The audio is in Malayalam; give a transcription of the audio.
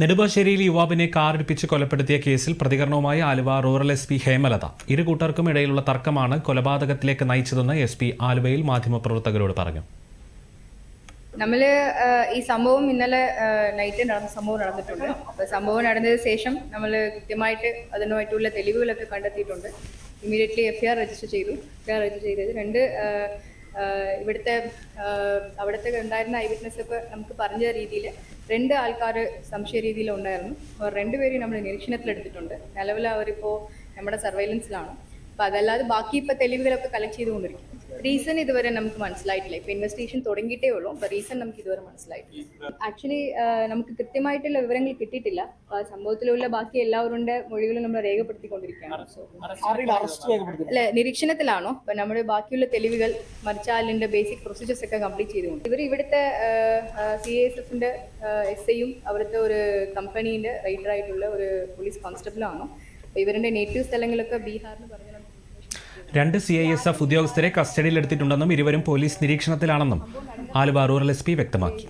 നെടുമ്പാശ്ശേരിയിൽ യുവാവിനെ കാറിടിപ്പിച്ച് കൊലപ്പെടുത്തിയ കേസിൽ പ്രതികരണവുമായി Aluva rural S P Hemalatha. ഇരു കൂട്ടർക്കും ഇടയിലുള്ള തർക്കമാണ് കൊലപാതകത്തിലേക്ക് നയിച്ചതെന്ന് എസ് പി ആലുവയിൽ മാധ്യമപ്രവർത്തകരോട് പറഞ്ഞു. നമ്മൾ ഈ സംഭവം ഇന്നലെ നൈറ്റ് നടന്ന സംഭവം നടന്നിട്ടുണ്ട്. അപ്പോൾ സംഭവം നടന്നതിന് ശേഷം നമ്മൾ കൃത്യമായിട്ട് അതിനുമായിട്ടുള്ള തെളിവുകളൊക്കെ കണ്ടെത്തിയിട്ടുണ്ട്. ഇമ്മീഡിയറ്റ്ലി എഫ് രജിസ്റ്റർ ചെയ്തു. എഫ് രജിസ്റ്റർ ചെയ്തത് രണ്ട് ഇവിടുത്തെ അവിടുത്തെ ഉണ്ടായിരുന്ന ഐ വിറ്റ്നസ് ഒക്കെ നമുക്ക് പറഞ്ഞ രീതിയിൽ രണ്ട് ആൾക്കാർ സംശയ രീതിയിലുണ്ടായിരുന്നു. അവർ രണ്ടുപേരെയും നമ്മൾ നിരീക്ഷണത്തിലെടുത്തിട്ടുണ്ട്. നിലവിൽ അവരിപ്പോൾ നമ്മുടെ സർവൈലൻസിലാണ് അപ്പം അതല്ലാതെ ബാക്കി ഇപ്പോൾ തെളിവുകളൊക്കെ കളക്ട് ചെയ്തുകൊണ്ടിരിക്കും റീസൺ ഇതുവരെ നമുക്ക് മനസ്സിലായിട്ടില്ല. ഇപ്പൊ ഇൻവെസ്റ്റിഗേഷൻ തുടങ്ങിയിട്ടേ ഉള്ളൂ. അപ്പൊ റീസൺ നമുക്ക് ഇതുവരെ മനസ്സിലായിട്ടില്ല. ആക്ച്വലി നമുക്ക് കൃത്യമായിട്ടുള്ള വിവരങ്ങൾ കിട്ടിയിട്ടില്ല. സംഭവത്തിലുള്ള ബാക്കി എല്ലാവരുടെ മൊഴികളും നമ്മൾ രേഖപ്പെടുത്തിക്കൊണ്ടിരിക്കുകയാണ്. അല്ലെ നിരീക്ഷണത്തിലാണോ? അപ്പൊ നമ്മുടെ ബാക്കിയുള്ള തെളിവുകൾ മറിച്ചാലിന്റെ ബേസിക് പ്രൊസീജിയേഴ്സ് ഒക്കെ കംപ്ലീറ്റ് ചെയ്തുകൊണ്ട്. ഇവർ ഇവിടുത്തെ സി എസ് എഫിന്റെ എസ് ഐയും അവിടുത്തെ ഒരു കമ്പനീന്റെ റൈറ്റർ ആയിട്ടുള്ള ഒരു പോലീസ് കോൺസ്റ്റബിളാണോ ഇവരുടെ നേറ്റീവ് സ്ഥലങ്ങളൊക്കെ ബീഹാറിന് പറഞ്ഞു രണ്ട് സി ഐ എസ് എഫ് ഉദ്യോഗസ്ഥരെ കസ്റ്റഡിയിലെടുത്തിട്ടുണ്ടെന്നും ഇരുവരും പോലീസ് നിരീക്ഷണത്തിലാണെന്നും ആലുവ റൂറൽ എസ് പി വ്യക്തമാക്കി.